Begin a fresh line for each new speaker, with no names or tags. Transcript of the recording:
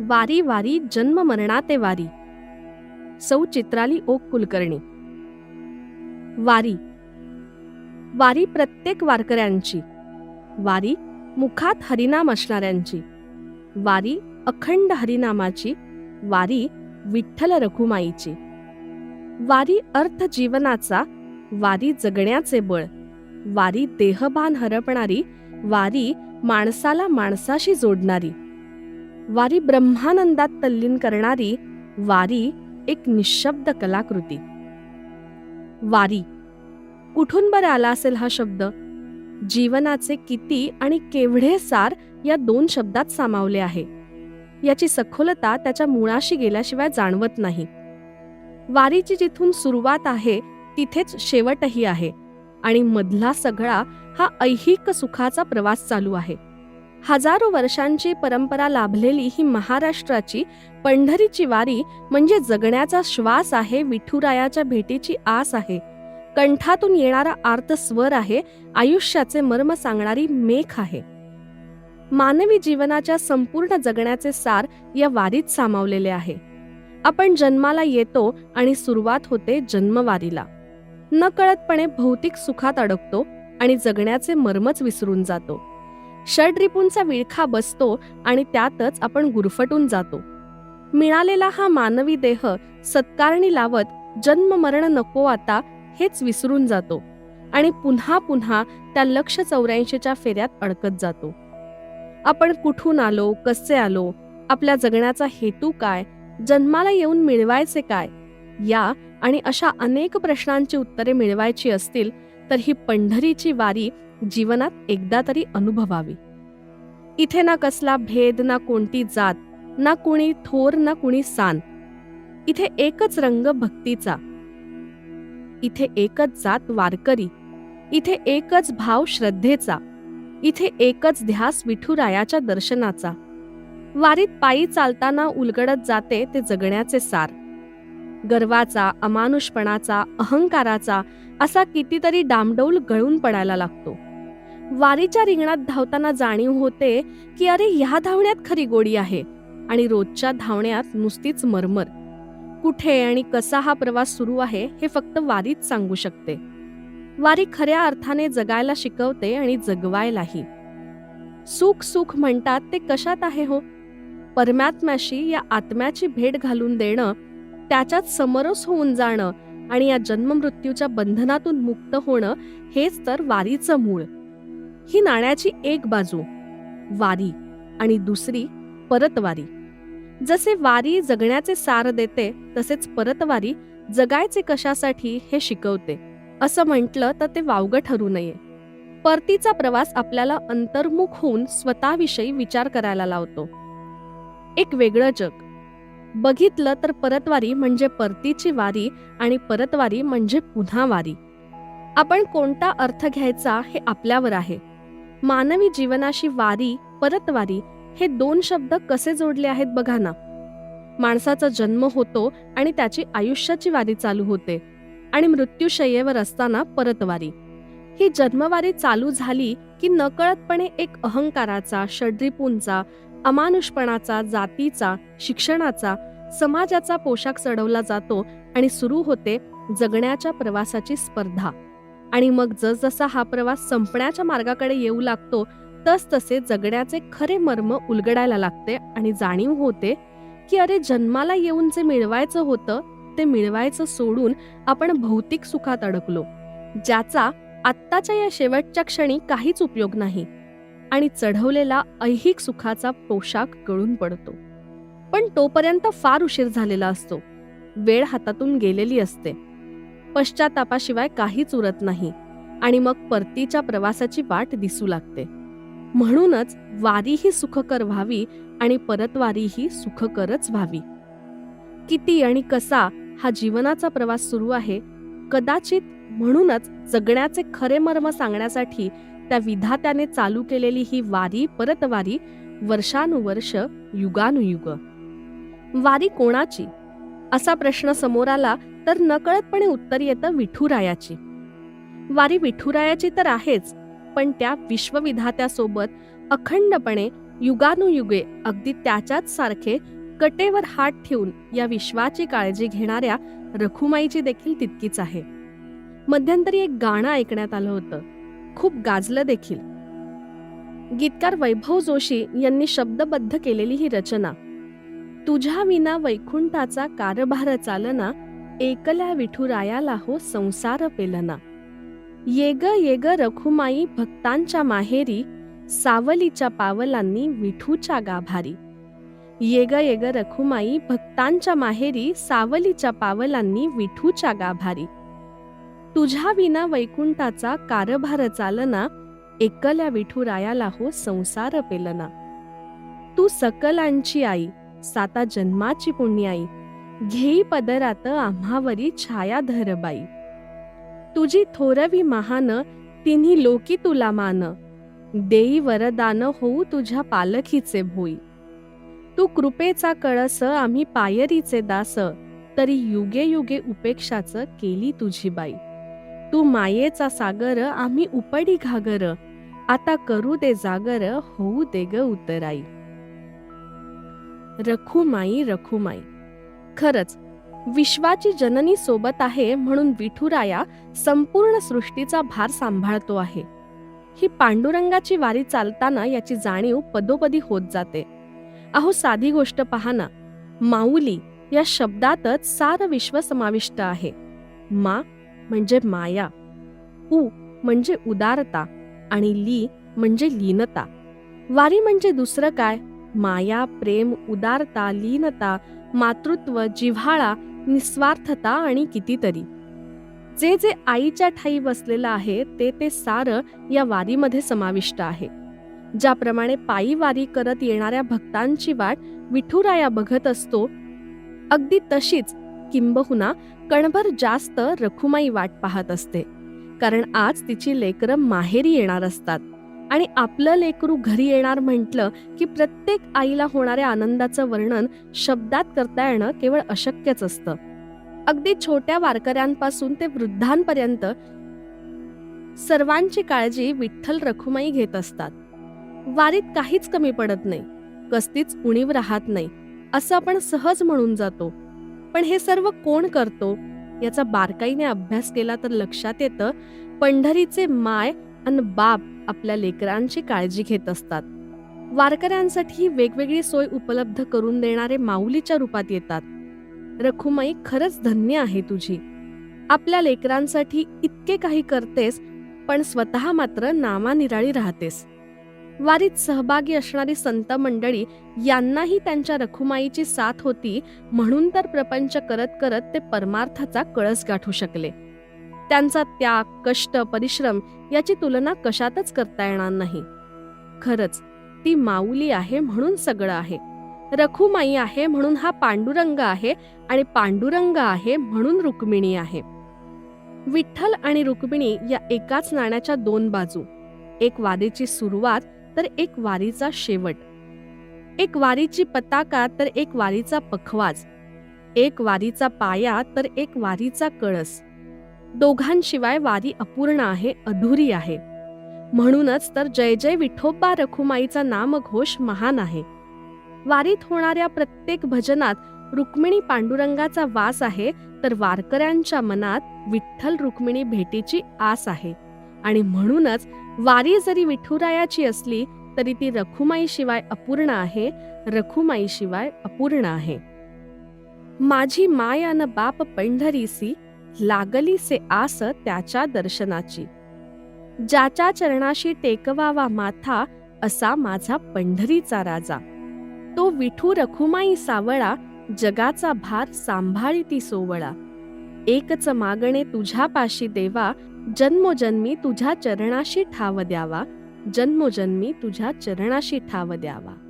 वारी वारी जन्म मरणाते वारी. सौ चित्राली ओक कुलकर्णी. वारी. वारी प्रत्येक वारकऱ्यांची. वारी मुखात हरिनाम असणाऱ्यांची. वारी अखंड हरिनामाची. वारी विठ्ठल रखुमाईची वारी अर्थ जीवनाचा. वारी जगण्याचे बळ. वारी देहभान हरपणारी. वारी माणसाला माणसाशी जोडणारी. वारी ब्रह्मानंदात तल्लीन करणारी वारी एक निशब्द कलाकृती. वारी. कुठून बरं आला असेल हा शब्द? जीवनाचे किती आणि केवढे सार या दोन शब्दात सामावले आहे. याची सखोलता त्याच्या मुळाशी गेल्याशिवाय जाणवत नाही. वारीची जिथून सुरुवात आहे तिथेच शेवटही आहे आणि मधला सगळा हा ऐहिक सुखाचा प्रवास चालू आहे. हजारो वर्षांची परंपरा लाभलेली ही महाराष्ट्राची पंढरीची वारी म्हणजे जगण्याचा श्वास आहे विठुरायाच्या भेटीची आस आहे. कंठातून येणारा आर्त स्वर आहे आयुष्याचे मर्म सांगणारी मेख आहे. मानवी जीवनाच्या संपूर्ण जगण्याचे सार या वारीत सामावलेले आहे. आपण जन्माला येतो आणि सुरुवात होते जन्मवारीला. नकळतपणे भौतिक सुखात अडकतो आणि जगण्याचे मर्मच विसरून जातो. षडरिपूंचा विळखा बसतो आणि त्यातच आपण गुरफटून जातो. मिळालेला हा मानवी देह सत्कारणी लावत जन्म मरण नको आता हेच विसरून जातो आणि पुन्हा पुन्हा त्या लक्ष चौऱ्याऐंशीच्या फेऱ्यात अडकत जातो. आपण कुठून आलो कसे आलो आपल्या जगण्याचा हेतू काय जन्माला येऊन मिळवायचे काय या आणि अशा अनेक प्रश्नांची उत्तरे मिळवायची असतील तर ही पंढरीची वारी जीवनात एकदा तरी अनुभवावी. इथे ना कसला भेद ना कोणती जात ना कुणी थोर ना कुणी सान. इथे एकच रंग भक्तीचा. इथे एकच जात वारकरी. इथे एकच भाव श्रद्धेचा. इथे एकच ध्यास विठुरायाच्या दर्शनाचा. वारीत पायी चालताना उलगडत जाते ते जगण्याचे सार. गर्वाचा अमानुषपणाचा अहंकाराचा असा कितीतरी डामडौल गळून पडायला लागतो. वारीच्या रिंगणात धावताना जाणीव होते की अरे ह्या धावण्यात खरी गोडी आहे आणि रोजच्या धावण्यात नुसतीच मरमर. कुठे आणि कसा हा प्रवास सुरू आहे हे फक्त वारीच सांगू शकते. वारी खऱ्या अर्थाने जगायला शिकवते आणि जगवायलाही. सुख सुख म्हणतात ते कशात आहे हो? परमात्म्याशी या आत्म्याची भेट घालून देणं त्याच्यात समरस होऊन जाणं आणि या जन्ममृत्यूच्या बंधनातून मुक्त होणं हेच तर वारीचं मूळ. ही नाण्याची एक बाजू वारी आणि दुसरी परतवारी. जसे वारी जगण्याचे सार देते तसेच परतवारी जगायचे कशासाठी हे शिकवते. असं म्हटलं तर ते वावगं ठरू नये. परतीचा प्रवास आपल्याला अंतर्मुख होऊन स्वतःविषयी विचार करायला लावतो. एक वेगळं जग. बघितलं तर परतवारी म्हणजे परतीची वारी आणि परतवारी म्हणजे पुन्हा वारी. आपण कोणता अर्थ घ्यायचा हे आपल्यावर आहे. मानवी जीवनाशी वारी परतवारी हे दोन शब्द कसे जोडले आहेत बघा ना. माणसाचा जन्म होतो आणि त्याची आयुष्याची वारी चालू होते आणि मृत्यूशय्येवर असताना परतवारी. ही जन्मवारी चालू झाली की नकळतपणे एक अहंकाराचा षड्रिपूंचा अमानुषपणाचा जातीचा शिक्षणाचा समाजाचा पोशाख चढवला जातो आणि सुरू होते जगण्याच्या प्रवासाची स्पर्धा. आणि मग जसजसा हा प्रवास संपण्याच्या मार्गाकडे येऊ लागतो तस तसे जगण्याचे खरे मर्म उलगडायला लागते आणि जाणीव होते की अरे जन्माला येऊन जे मिळवायचं होतं ते मिळवायचं सोडून आपण भौतिक सुखात अडकलो ज्याचा आत्ताच्या या शेवटच्या क्षणी काहीच उपयोग नाही आणि चढवलेला ऐहिक सुखाचा पोशाख गळून पडतो. पण तोपर्यंत फार उशीर झालेला असतो. वेळ हातातून गेलेली असते. पश्चातापाशिवाय काहीच उरत नाही आणि मग परतीच्या प्रवासाची वाट दिसू लागते. म्हणूनच वारी ही सुखकर व्हावी आणि परतवारी ही सुखकरच व्हावी. किती आणि कसा हा जीवनाचा प्रवास सुरू आहे कदाचित म्हणूनच जगण्याचे खरे मर्म सांगण्यासाठी त्या विधात्याने चालू केलेली ही वारी परतवारी वर्षानुवर्ष युगानुयुग. वारी कोणाची? असा प्रश्न समोर आला तर नकळतपणे उत्तर येतं विठुरायाची. वारी विठुरायाची तर आहेच पण त्या विश्वविधात्यासोबत अखंडपणे युगानुयुगे अगदी त्याच्याच सारखे कटेवर हात ठेवून या विश्वाची काळजी घेणाऱ्या रखुमाईची देखील तितकीच आहे. मध्यंतरी एक गाणं ऐकण्यात आलं होतं. खूप गाजलं देखील. गीतकार वैभव जोशी यांनी शब्दबद्ध केलेली ही रचना. तुझ्या विना वैकुंठाचा कारभार चालना एकल्या विठुरायाला हो संसार पेलना. येग येग रखुमाई भक्तांच्या माहेरी सावलीच्या पावलांनी विठूच्या गाभारी. येग येग रखुमाई भक्तांच्या माहेरी सावलीच्या पावलांनी विठूच्या गाभारी. तुझ्या विना वैकुंठाचा कारभार चालना एकल्या विठुरायाला हो संसार पेलना. तू सकलांची आई साता जन्माची पुण्याई. घेई पदरात आम्हावरी छाया धरबाई तुझी थोरवी महान तिन्ही लोकी तुला मान. देई वरदान होऊ तुझ्या पालखीचे भोई. तू कृपेचा कळस आम्ही पायरीचे दास तरी युगे युगे उपेक्षाच केली तुझी बाई. तू मायेचा सागर आम्ही उपडी घागर. आता करू दे जागर होऊ दे ग उतराई. रखुमाई रखुमाई. खरंच विश्वाची जननी सोबत आहे म्हणून विठुराया संपूर्ण सृष्टीचा भार सांभाळतो आहे. ही पांडुरंगाची वारी चालताना याची जाणीव पदोपदी होत जाते. अहो साधी गोष्ट पहा ना. माऊली या शब्दातच सारं विश्व समाविष्ट आहे. मा म्हणजे माया उ म्हणजे उदारता आणि ली म्हणजे लीनता. वारी म्हणजे दुसरं काय? माया प्रेम उदारता लीनता मातृत्व जिव्हाळा निस्वार्थता आणि कितीतरी. जे जे आईच्या ठाई बसलेलं आहे ते ते सारं या वारीमध्ये समाविष्ट आहे. ज्याप्रमाणे पायी वारी करत येणाऱ्या भक्तांची वाट विठुराया बघत असतो अगदी तशीच किंबहुना कणभर जास्त रखुमाई वाट पाहत असते. कारण आज तिची लेकरं माहेरी येणार असतात. आणि आपलं लेकरू घरी येणार म्हटलं की प्रत्येक आईला होणाऱ्या आनंदाचं वर्णन शब्दात करता येणं केवळ अशक्यच असतं. अगदी छोट्या वारकऱ्यांपासून ते वृद्धांपर्यंत सर्वांची काळजी विठ्ठल रखुमाई घेत असतात. वारीत काहीच कमी पडत नाही कसलीच उणीव राहत नाही असं आपण सहज म्हणून जातो. पण हे सर्व कोण करतो? याचा बारकाईने अभ्यास केला तर लक्षात येतं पंढरीचे माय आणि बाप आपल्या लेकरांची काळजी घेत असतात. वारकऱ्यांसाठी वेगवेगळी सोय उपलब्ध करून देणारे माऊलीच्या रूपात येतात. रखुमाई खरंच धन्य आहे तुझी. आपल्या लेकरांसाठी इतके काही करतेस पण स्वतः मात्र नामानिराळी राहतेस. वारीत सहभागी असणारी संत मंडळी यांनाही त्यांच्या रखुमाईची साथ होती म्हणून तर प्रपंच करत करत ते परमार्थाचा कळस गाठू शकले. त्यांचा त्याग कष्ट परिश्रम याची तुलना कशातच करता येणार नाही. खरंच ती माऊली आहे म्हणून सगळं आहे. रखुमाई आहे म्हणून हा पांडुरंग आहे आणि पांडुरंग आहे म्हणून रुक्मिणी आहे. विठ्ठल आणि रुक्मिणी या एकाच नाण्याच्या दोन बाजू. एक वारीची सुरुवात तर एक वारीचा शेवट. एक वारीची पताका तर एक वारीचा पखवाज. एक वारीचा पाया तर एक वारीचा कळस. दोघांशिवाय वारी अपूर्ण आहे अधुरी आहे. म्हणूनच तर जय जय विठोबा रखुमाईचा नामघोष महान आहे. वारीत होणाऱ्या प्रत्येक भजनात रुक्मिणी पांडुरंगाचा वास आहे तर वारकऱ्यांच्या मनात विठ्ठल रुक्मिणी भेटीची आस आहे. आणि म्हणूनच वारी जरी विठुरायाची असली तरी ती रखुमाईशिवाय अपूर्ण आहे रखुमाईशिवाय अपूर्ण आहे. माझी माय अन बाप पंढरीसी लागली से आस त्याच्या दर्शनाची. ज्याच्या चरणाशी टेकवावा माथा असा माझा पंढरीचा राजा. तो विठू रखुमाई सावळा जगाचा भार सांभाळी ती सोवळा. एकच मागणे तुझ्यापाशी देवा जन्मोजन्मी तुझ्या चरणाशी ठाव द्यावा जन्मोजन्मी तुझ्या चरणाशी ठाव द्यावा.